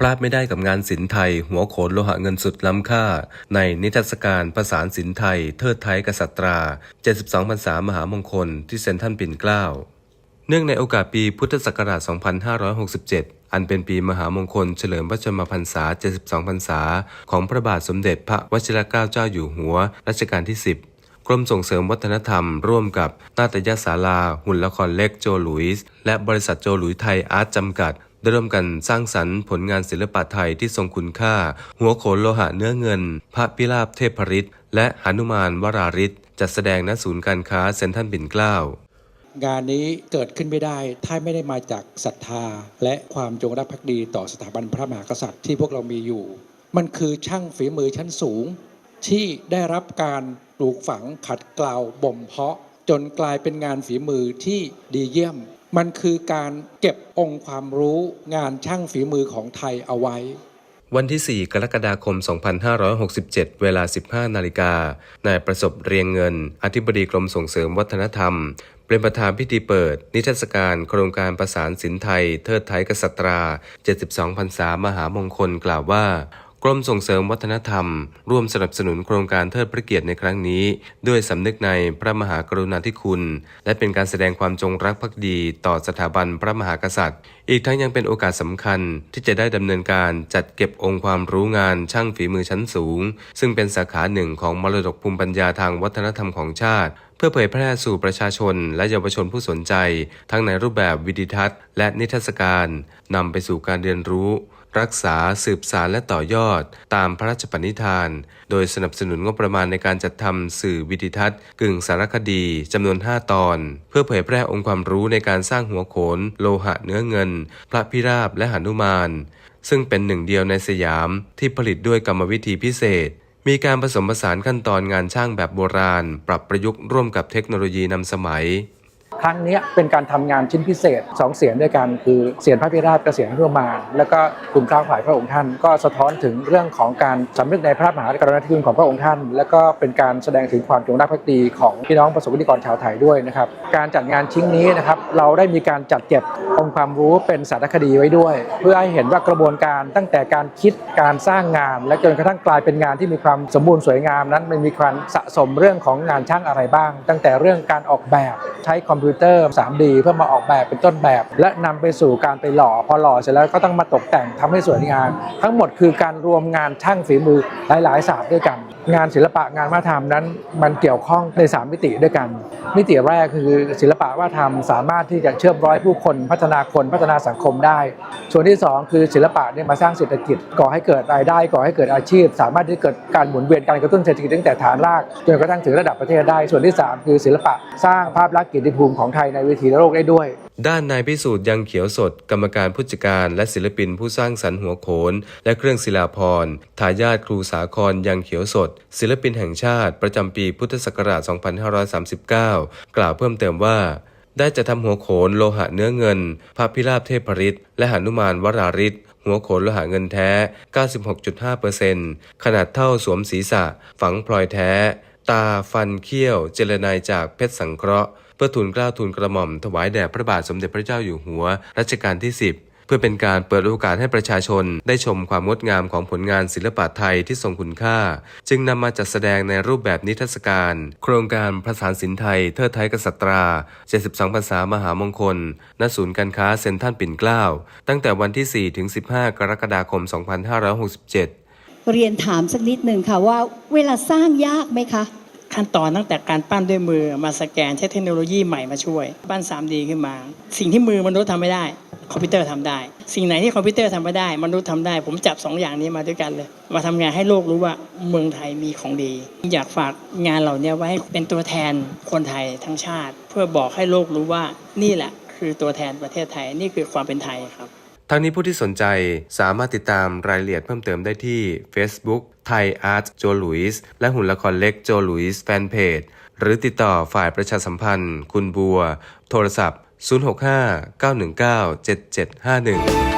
พลาดไม่ได้กับงานศิลป์ไทย หัวโขนโลหะเงินสุดล้ำค่า ในนิทรรศการประสานศิลป์ไทย เทิดไทยกษัตรา 72พรรษามหามงคลที่เซ็นทรัลปิ่นเกล้า เนื่องในโอกาสปีพุทธศักราช 2567 อันเป็นปีมหามงคลเฉลิมพระชนมพรรษา 72 พรรษา ของพระบาทสมเด็จพระวชิรเกล้าเจ้าอยู่หัวรัชกาลที่ 10กรมส่งเสริมวัฒนธรรม ร่วมกับนาฏยศาลา หุ่นละครเล็กโจหลุยส์และบริษัทโจหลุยไทยอาร์ตจำกัด ได้ร่วมกันสร้างสรรค์ผลงานศิลปะไทยที่ทรงคุณค่า หัวโขนโลหะเนื้อเงิน พระพิราบเทพฤทธิ์และหนุมานวราริศจัดแสดงณศูนย์การค้าเซ็นทรัลปิ่นเกล้างานนี้เกิดขึ้นไม่ได้ ถ้าไม่ได้มาจากศรัทธา และความจงรักภักดีต่อสถาบันพระมหากษัตริย์ที่พวกเรามีอยู่ มันคือช่างฝีมือชั้นสูง ที่ได้รับการปลูกฝังขัดเกลาบ่มเพาะ จนกลายเป็นงานฝีมือที่ดีเยี่ยม มันคือการเก็บองค์ความรู้งานช่างฝีมือของไทยเอาไว้ วันที่ 4 กรกฎาคม 2567 เวลา 15 นาฬิกานายประสบเรียงเงิน อธิบดีกรมส่งเสริมวัฒนธรรม เป็นประธานพิธีเปิด นิทรรศการโครงการประสานศิลป์ไทย เทิดไทยกษัตรา 72พรรษามหามงคลกล่าวว่า กรมส่งเสริมวัฒนธรรม ร่วมสนับสนุนโครงการเทิดพระเกียรติในครั้งนี้ ด้วยสำนึกในพระมหากรุณาธิคุณ และเป็นการแสดงความจงรักภักดีต่อสถาบันพระมหากษัตริย์ อีกทั้งยังเป็นโอกาสสำคัญที่จะได้ดำเนินการจัดเก็บองค์ความรู้งานช่างฝีมือชั้นสูง ซึ่งเป็นสาขาหนึ่งของมรดกภูมิปัญญาทางวัฒนธรรมของชาติเพื่อเผยแพร่สู่ประชาชนและเยาวชนผู้สนใจ ทั้งในรูปแบบวิดิทัศน์ และนิทรรศการนำไปสู่การเรียนรู้ รักษาสืบสารและต่อยอด ตามพระราชปณิธาน โดยสนับสนุนงบประมาณในการจัดทำสื่อวิดิทัศน์ กึ่งสารคดีจำนวน 5 ตอน เพื่อเผยแพร่องค์ความรู้ในการสร้างหัวโขน โลหะเนื้อเงิน พระพิราบและหนุมาน ซึ่งเป็นหนึ่งเดียวในสยามที่ผลิตด้วยกรรมวิธีพิเศษมีการผสมผสานขั้นตอนงานช่างแบบโบราณ ปรับประยุกต์ร่วมกับเทคโนโลยีนำสมัย ครั้งนี้เป็นการทำงานชิ้นพิเศษสองเสียงด้วยกันคือเสียงพระพิราบกับเสียงร่วมมาแล้วก็กลุ่มกล้าวฝ่ายพระองค์ท่าน ก็สะท้อนถึงเรื่องของการสำนึกในพระมหากรุณาธิคุณของพระองค์ท่าน แล้วก็เป็นการแสดงถึงความจงรักภักดีของพี่น้องประสบนิกรชาวไทยด้วยนะครับการจัดงานชิ้นนี้นะครับเราได้มีการจัดเก็บองค์ความรู้เป็นสารคดีไว้ด้วย เพื่อให้เห็นว่ากระบวนการตั้งแต่การคิดการสร้างงาน และจนกระทั่งกลายเป็นงานที่มีความสมบูรณ์สวยงามนั้นมันมีความสะสมเรื่องของงานช่างอะไรบ้าง ตั้งแต่เรื่องการออกแบบใช้คอมพิวเตอร์ 3D เพื่อมาออกแบบเป็นต้นแบบ และนำไปสู่การไปหล่อพอหล่อเสร็จแล้วก็ต้องมาตกแต่งทำให้สวยงามทั้งหมดคือการรวมงานช่างฝีมือหลายๆศาสตร์ด้วยกัน งานศิลปะงานวัฒนธรรมนั้น มันเกี่ยวข้องใน 3 มิติด้วยกัน มิติแรกคือศิลปะวัฒนธรรมสามารถที่จะเชื่อมร้อยผู้คนพัฒนาคนพัฒนาสังคมได้ ส่วนที่ 2 คือศิลปะเนี่ยมาสร้างเศรษฐกิจก่อให้เกิดรายได้ก่อให้เกิดอาชีพ สามารถที่เกิดการหมุนเวียนการกระตุ้นเศรษฐกิจตั้งแต่ฐานรากจนกระทั่งถึงระดับประเทศได้ ส่วนที่ 3 คือศิลปะสร้างภาพลักษณ์เกียรติภูมิของไทยในเวทีโลกได้ด้วย ด้านนายพิสูจน์ยังเขียวสด กรรมการผู้จัดการ และศิลปินผู้สร้างสรรค์หัวโขน และเครื่องศิลาพรทายาทครูสาครยังเขียวสด ศิลปินแห่งชาติ ประจำปีพุทธศักราช 2539 กล่าวเพิ่มเติมว่าได้จะทำหัวโขนโลหะเนื้อเงิน พระพิราบเทพฤทธิ์และหนุมานวราริศหัวโขนโลหะเงินแท้ 96.5%ขนาดเท่าสวมศีรษะ ฝังพลอยแท้ ตาฟันเขี้ยว เจรนายจากเพชรสังเคราะห์ เพื่อทูลเกล้าทูลกระหม่อมถวายแด่พระบาทสมเด็จพระเจ้าอยู่หัวรัชกาลที่ 10เพื่อเป็นการเปิดโอกาสให้ประชาชนได้ชมความงดงามของผลงานศิลปะไทยที่ทรงคุณค่า จึงนำมาจัดแสดงในรูปแบบนิทรรศการ โครงการประสานศิลป์ไทย เทิดไทยกษัตรา 72พรรษามหามงคล ณ ศูนย์การค้าเซ็นทรัลปิ่นเกล้า ตั้งแต่วันที่ 4 ถึง 15 กรกฎาคม 2567 เรียนถามสักนิดหนึ่งค่ะว่าเวลาสร้างยากไหมคะ ขั้นตอนตั้งแต่การปั้นด้วยมือมาสแกนใช้เทคโนโลยีใหม่มาช่วย ปั้น 3D ขึ้นมา สิ่งที่มือมนุษย์ทำไม่ได้ คอมพิวเตอร์ทำได้ สิ่งไหนที่คอมพิวเตอร์ทำไม่ได้ มนุษย์ทำได้ ผมจับ 2 อย่างนี้มาด้วยกันเลย มาทำงานให้โลกรู้ว่าเมืองไทยมีของดี อยากฝากงานเหล่านี้ไว้ให้เป็นตัวแทนคนไทยทั้งชาติ เพื่อบอกให้โลกรู้ว่านี่แหละ คือตัวแทนประเทศไทยนี่คือความเป็นไทยครับทั้งนี้ผู้ที่สนใจสามารถติดตามรายละเอียดเพิ่มเติมได้ที่ Facebook ไทยอาร์ตโจลุยส์และหุ่นละครเล็กโจลุยส์แฟนเพจ หรือติดต่อฝ่ายประชาสัมพันธ์ คุณบัว โทรศัพท์ 065 919 7751